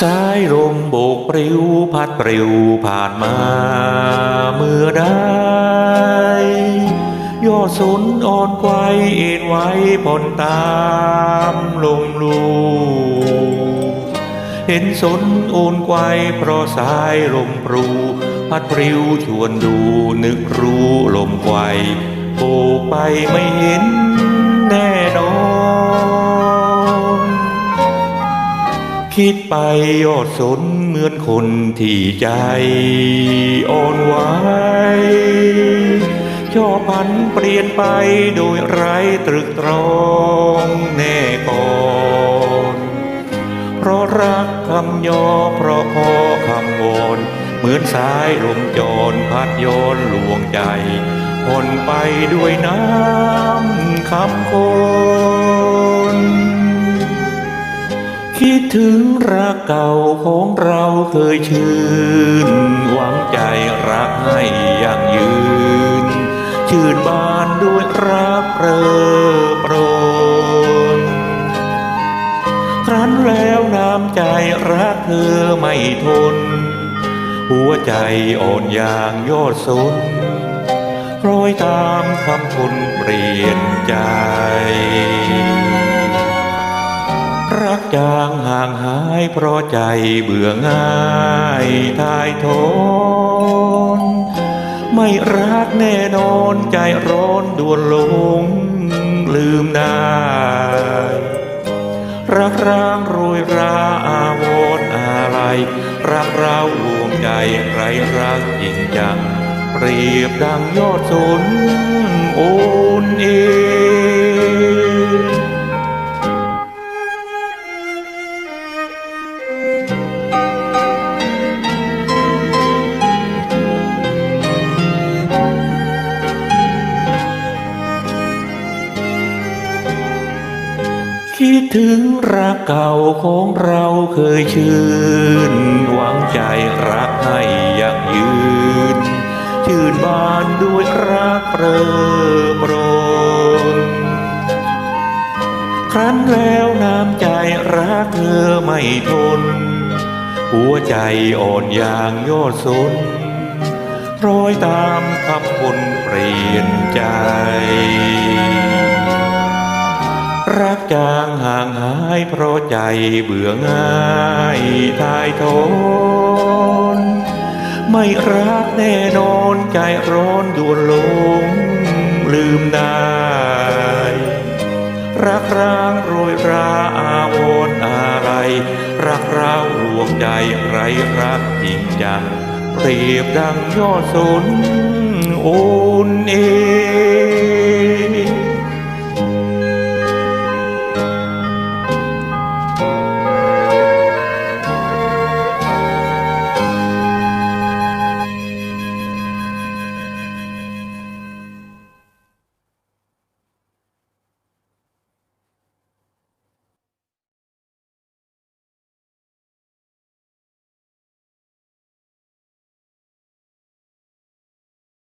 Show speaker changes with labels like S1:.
S1: สายลมโบกปลิวพัดปลิวผ่านมาเมื่อได้ยอดสนอ่อนไกวเอ็นไว้ผ่อนตามลมลูเห็นสนโอนไกวเพราะสายลมปรู พัดปลิวชวนดูนึกรู้ลมไกวโบกไปไม่เห็นแน่นอน คิดไปยอดสนเหมือนคนที่ใจอ่อนไหวชอบพันเปลี่ยนไปโดยไร้ตรึกตรองแน่ก่อนเพราะรักคำยอเพราะพอคำวอนเหมือนสายลมจรพัดโยนลวงใจพ่นไปด้วยน้ำคำคน ถึงรักเก่าของเราเคยชื่น หวังใจรักให้ยั่งยืน ชื่นบานด้วยรักเรอโปรนครั้นแล้วน้ำใจรักเธอไม่ทน หัวใจอ่อนอย่างยอดสนคล้อยตามคำคนเปลี่ยนใจ จางห่างหายเพราะใจเบื่อง่ายทายทน ไม่รักแน่นอนใจร้อนดวนลงลืมได้รักร้างโรยราอาวรณ์อะไร รักเราลวงใจไรรักจริงจัง เปรียบดังยอดสนโอนเอง คิดถึงรักเก่าของเราเคยชื่น หวังใจรักให้ยังยืน ชื่นบานด้วยรักเปรอโปรนครั้นแล้วน้ำใจรักเธอไม่ทน หัวใจอ่อนอย่างยอดสนรอยตามคำคนเปลี่ยนใจ จางห่างหายเพราะใจเบื่อง่ายทายทน ไม่รักแน่นอนใจร้อนด่วนลงลืมได้ รักร้างโรยราอาวรณ์อะไร รักเรารวมใจไรรักจริงจังเปรียบดังยอดสนโอนเอง